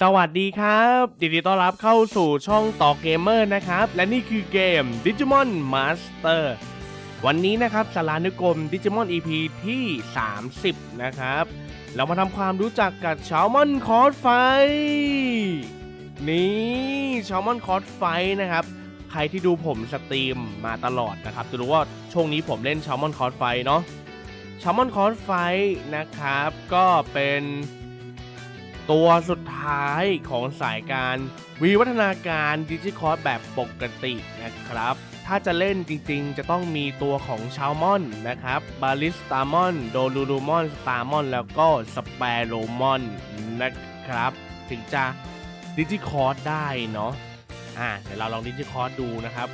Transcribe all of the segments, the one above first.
สวัสดีครับยินดีต้อนรับเข้าสู่ช่องต่อเกมเมอร์นะครับ และนี่คือเกม Digimon Master วันนี้นะครับสารานุกรม Digimon EP ที่ 30 นะครับ เรามาทำความรู้จักกับชาวมอนคอร์สไฟ นี่ชาวมอนคอร์สไฟนะครับ ใครที่ดูผมสตรีมมาตลอดนะครับ จะรู้ว่าช่วงนี้ผมเล่นชาวมอนคอร์สไฟเนาะชาวมอนคอร์สไฟนะครับ ก็เป็น ตัวสุดท้ายของสายการวิวัฒนาการดิจิคอร์แบบปกตินะครับ ถ้าจะเล่นจริงๆ จะต้องมีตัวของชาวมอนนะครับบาลิสตามอนโดลูลูมอนสตามอนแล้วก็สเปโรมอนนะครับ ถึงจะดิจิคอร์ได้เนาะอ่าเดี๋ยวเราลองดิจิคอร์ดูนะครับ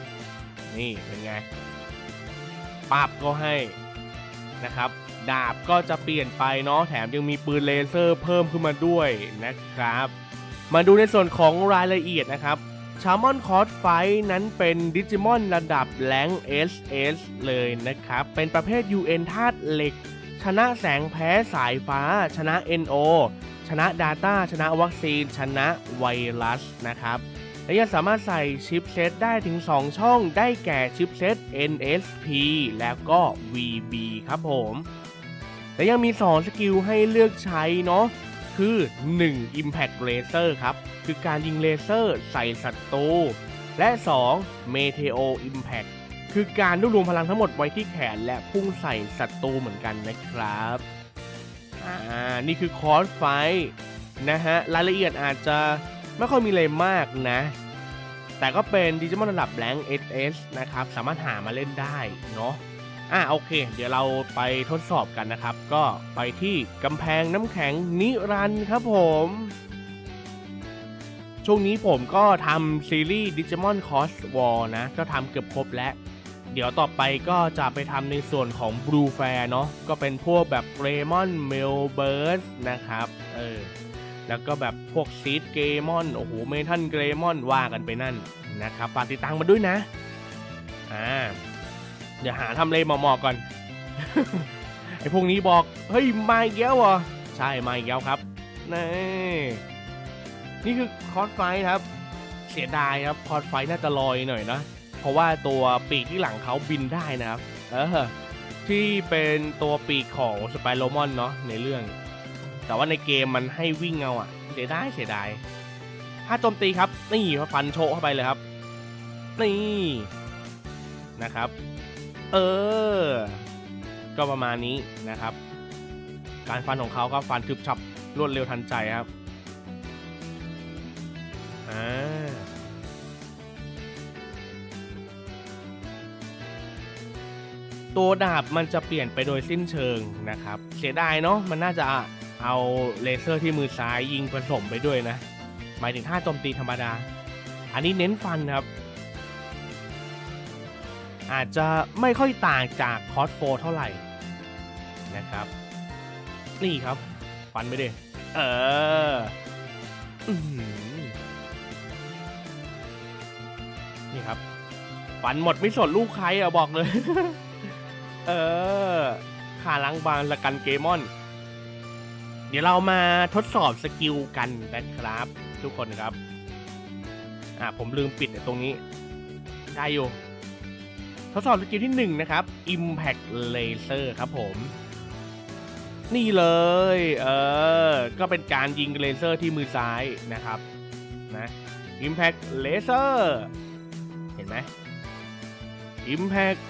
นี่เป็นไงปับก็ให้ นะครับ ดาบก็จะเปลี่ยนไปเนาะแถมยังมีปืนเลเซอร์เพิ่มขึ้นมาด้วยนะครับ มาดูในส่วนของรายละเอียดนะครับชามอนคอร์สไฟนั้นเป็นดิจิมอนระดับแรง SS เลยนะครับ เป็นประเภท UN ธาตุเหล็ก ชนะแสงแพ้สายฟ้า ชนะ NO ชนะ Data ชนะวัคซีน ชนะไวรัสนะครับ และยังสามารถใส่ชิปเซตได้ถึง 2 ช่องได้แก่ชิปเซต NSP แล้วก็ VB ครับผมและยังมี 2 สกิลให้เลือกใช้เนาะคือ 1. Impact Laser ครับ คือการยิงเลเซอร์ใส่ศัตรู และ 2. Meteo Impact คือการรวบรวมพลังทั้งหมดไว้ที่แขนและพุ่งใส่ศัตรูเหมือนกันนะครับอ่านี่คือคอร์สไฟนะฮะ รายละเอียดอาจจะ ไม่ค่อยมีอะไรมากนะ แต่ก็เป็นดิจิมอนระดับแรง SS นะครับ สามารถหามาเล่นได้เนาะอะโอเค เดี๋ยวเราไปทดสอบกันนะครับ ก็ไปที่กำแพงน้ำแข็งนิรันครับผม ช่วงนี้ผมก็ทำซีรีส์ Digimon Cross War นะ ก็ทำเกือบครบแล้ว เดี๋ยวต่อไปก็จะไปทำในส่วนของ Blue Fair เนาะก็เป็นพวกแบบ Greymon m e l b u r s นะครับ เออ แล้วก็แบบพวก Seed Greymon โอ้โห เมทัน Greymon ว่ากันไปนั่นนะครับฝากติดตามมาด้วยนะ อ่า เดี๋ยวหาทำเลเหมาะๆก่อน ไอ้พวกนี้บอก เฮ้ย มาอีกแล้วเหรอ ใช่ มาอีกแล้วครับ นี่ นี่คือคอร์สไฟครับ เสียดายครับ คอร์สไฟน่าจะลอยหน่อยนะ เพราะว่าตัวปีกที่หลังเขาบินได้นะครับ เออ ที่เป็นตัวปีกของสไปโรมอนเนาะในเรื่อง แต่ว่าในเกมมันให้วิ่งเอาอะเสียดายเสียดายถ้าโจมตีครับ นี่ฟันโชเข้าไปเลยครับ นี่นะครับ เออ ก็ประมาณนี้นะครับ การฟันของเขาก็ฟันทึบฉับรวดเร็วทันใจครับอ่าตัวดาบมันจะเปลี่ยนไปโดยสิ้นเชิงนะครับ เสียดายเนาะมันน่าจะ เอาเลเซอร์ที่มือซ้ายยิงผสมไปด้วยนะ หมายถึงท่าโจมตีธรรมดา อันนี้เน้นฟันครับ อาจจะไม่ค่อยต่างจากคอสโฟเท่าไหร่นะครับ นี่ครับ ฟันไปดิเออนี่ครับ ฟันหมดไม่สนลูกใครอะบอกเลย เออขาล้างบางละกันเกมอน เดี๋ยวเรามาทดสอบสกิลกันนะครับ ทุกคนครับ อ่าผมลืมปิดตรงนี้ ได้อยู่ ทดสอบสกิลที่1นะครับ Impact Laser ครับผม นี่เลย เออ ก็เป็นการยิงเลเซอร์ที่มือซ้ายนะครับนะ Impact Laser เห็นไหม Impact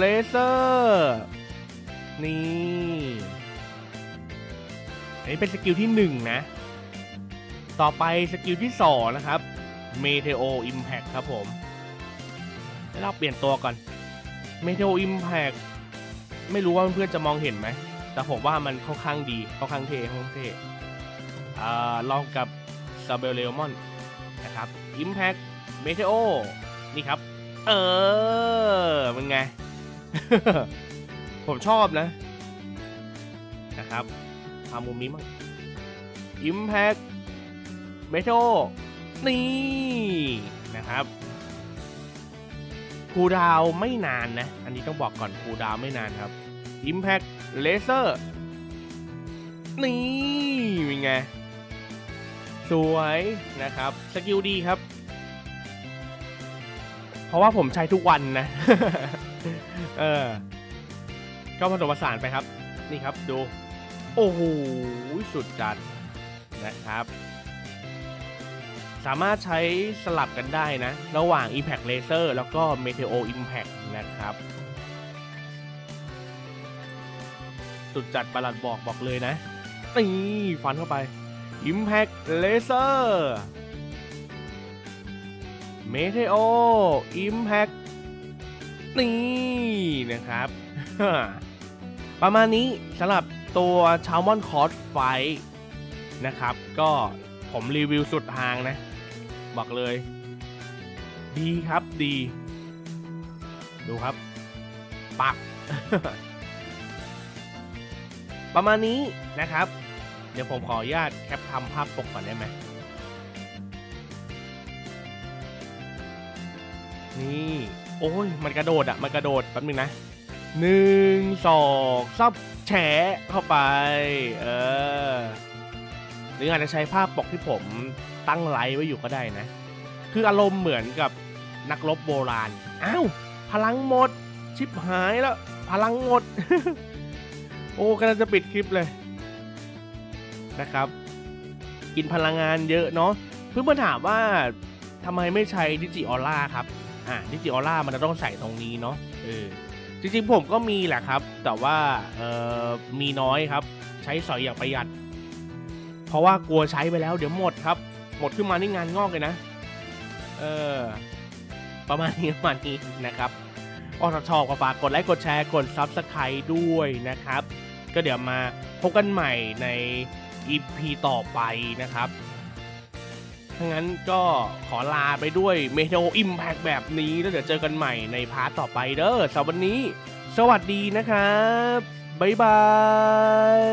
Laser นี่ นี้เป็นสกิลที่ 1 นะ ต่อไปสกิลที่ 2 นะครับ Meteo Impact ครับผมแล้เราเปลี่ยนตัวก่อน Meteo Impact ไม่รู้ว่าเพื่อนๆจะมองเห็นไหม แต่ผมว่ามันค่อนข้างดีค่อนข้างเท่ค่อนข้างเท่ลองกับ s a b e l l e m o n นะครับ Impact Meteo นี่ครับ เออมันไง ผมชอบนะนะครับ ทำมุมนี้มั้ง Impact Meteo นี่นะครับคูดาวไม่นานนะ อันนี้ต้องบอกก่อนคูดาวไม่นานครับ Impact Laser นี่เป็นไง สวยนะครับ สกิลดีครับ เพราะว่าผมใช้ทุกวันนะ เออ ก็ผสมผสานไปครับ นี่ครับดู โอ้โห สุดจัดนะครับ สามารถใช้สลับกันได้นะ ระหว่าง Impact Laser แล้วก็ Meteo Impact นะครับ สุดจัดประหลัดบอกบอกเลยนะนี่ฟันเข้าไป Impact Laser Meteo Impact นี่นะครับ ประมาณนี้สำหรับ ตัวชาวมอนคอร์สไฟนะครับ ก็ผมรีวิวสุดทางนะ บอกเลย ดีครับดี ดูครับ ปัก ประมาณนี้นะครับ เดี๋ยวผมขออนุญาตแคปทำภาพปกก่อนได้ไหมนี่ โอ้ย มันกระโดดอะมันกระโดดแป๊บนึงนะ หนึ่งสองซับแฉเข้าไป เออ หรืออาจจะใช้ภาพปกที่ผมตั้งไลฟ์ไว้อยู่ก็ได้นะ คืออารมณ์เหมือนกับนักรบโบราณ อ้าว พลังหมด ชิบหายแล้ว พลังหมด โอ้กำลังจะปิดคลิปเลยนะครับ กินพลังงานเยอะเนาะ เพื่อนๆถามว่าทำไมไม่ใช้ดิจิออร่าครับ อ่าดิจิออร่ามันจะต้องใส่ตรงนี้เนาะ เออ จริงๆผมก็มีแหละครับ แต่ว่าเออมีน้อยครับ ใช้สอยอย่างประหยัด เพราะว่ากลัวใช้ไปแล้วเดี๋ยวหมดครับ หมดขึ้นมานี่งานงอกเลยนะ เออประมาณนี้ประมาณนี้นะครับก็ถ้าชอบก็ฝากกดไลค์กดแชร์กด Subscribe ด้วยนะครับ ก็เดี๋ยวมาพบกันใหม่ใน EP ต่อไปนะครับ ถ้างั้นก็ขอลาไปด้วยเมโทอิมแพ t แบบนี้แล้วเดี๋ยวเจอกันใหม่ในพาร์ทต่อไปเด้อสำหรับวันนี้ สวัสดีนะครับ บ๊ายบาย